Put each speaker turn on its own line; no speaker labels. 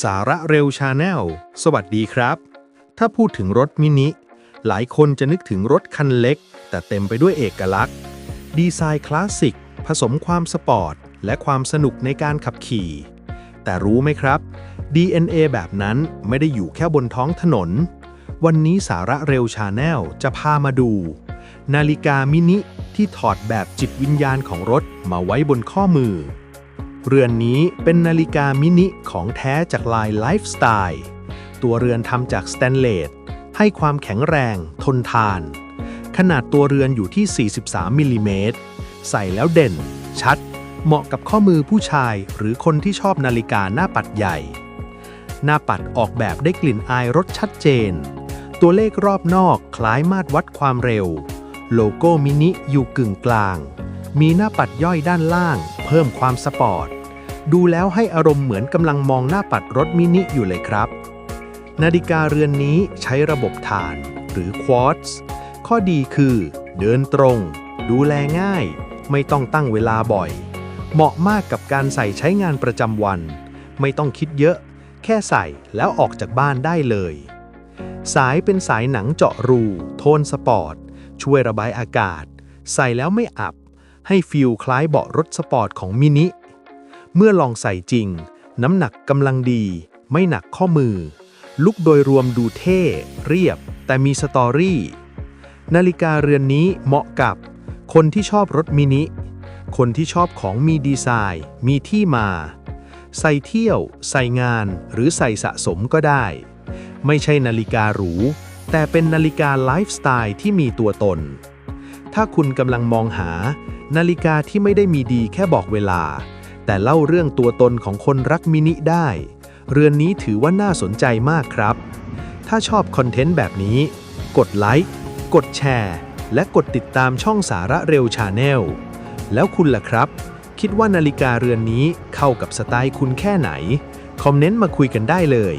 สาระเร็วชาแนล สวัสดีครับ ถ้าพูดถึงรถมินิ หลายคนจะนึกถึงรถคันเล็ก แต่เต็มไปด้วยเอกลักษณ์ ดีไซน์คลาสสิก ผสมความสปอร์ต และความสนุกในการขับขี่ แต่รู้ไหมครับ DNA แบบนั้นไม่ได้อยู่แค่บนท้องถนน วันนี้สาระเร็วชาแนลจะพามาดู นาฬิกามินิที่ถอดแบบจิตวิญญาณของรถมาไว้บนข้อมือ เรือนนี้เป็นนาฬิกามินิของแท้จากลายไลฟ์สไตล์ ตัวเรือนทำจากสแตนเลส ให้ความแข็งแรง ทนทาน ขนาดตัวเรือนอยู่ที่ 43 มิลลิเมตร ใส่แล้วเด่น ชัด เหมาะกับข้อมือผู้ชายหรือคนที่ชอบนาฬิกาหน้าปัดใหญ่ หน้าปัดออกแบบได้กลิ่นอายรถชัดเจน ตัวเลขรอบนอกคล้ายมาตรวัดความเร็ว โลโก้มินิอยู่กึ่งกลาง มีหน้าปัดย่อยด้านล่าง เพิ่มความสปอร์ต ดูแล้วให้อารมณ์เหมือนกำลังมองหน้าปัดรถมินิอยู่เลยครับ นาฬิกาเรือนนี้ใช้ระบบถ่านหรือควอตซ์ข้อดีคือ เดินตรง ดูแลง่าย ไม่ต้องตั้งเวลาบ่อย เหมาะมากกับการใส่ใช้งานประจำวัน ไม่ต้องคิดเยอะ แค่ใส่แล้วออกจากบ้านได้เลย สายเป็นสายหนังเจาะรู โทนสปอร์ต ช่วยระบายอากาศ ใส่แล้วไม่อับ ให้ฟิลคล้ายเบาะรถสปอร์ตของมินิ เมื่อลองใส่จริง น้ำหนักกำลังดี ไม่หนักข้อมือ ลุกโดยรวมดูเท่ เรียบ แต่มีสตอรี่ นาฬิกาเรือนนี้เหมาะกับ คนที่ชอบรถมินิ คนที่ชอบของมีดีไซน์ มีที่มา ใส่เที่ยว ใส่งาน หรือใส่สะสมก็ได้ ไม่ใช่นาฬิกาหรู แต่เป็นนาฬิกาไลฟ์สไตล์ที่มีตัวตน ถ้าคุณกำลังมองหา นาฬิกาที่ไม่ได้มีดีแค่บอกเวลา แต่เล่าเรื่องตัวตนของคนรักมินิได้ เรือนนี้ถือว่าน่าสนใจมากครับ ถ้าชอบคอนเทนต์แบบนี้ กดไลค์ กดแชร์ และกดติดตามช่องสาระเร็วชาแนล แล้วคุณล่ะครับ คิดว่านาฬิกาเรือนนี้เข้ากับสไตล์คุณแค่ไหน คอมเมนต์มาคุยกันได้เลย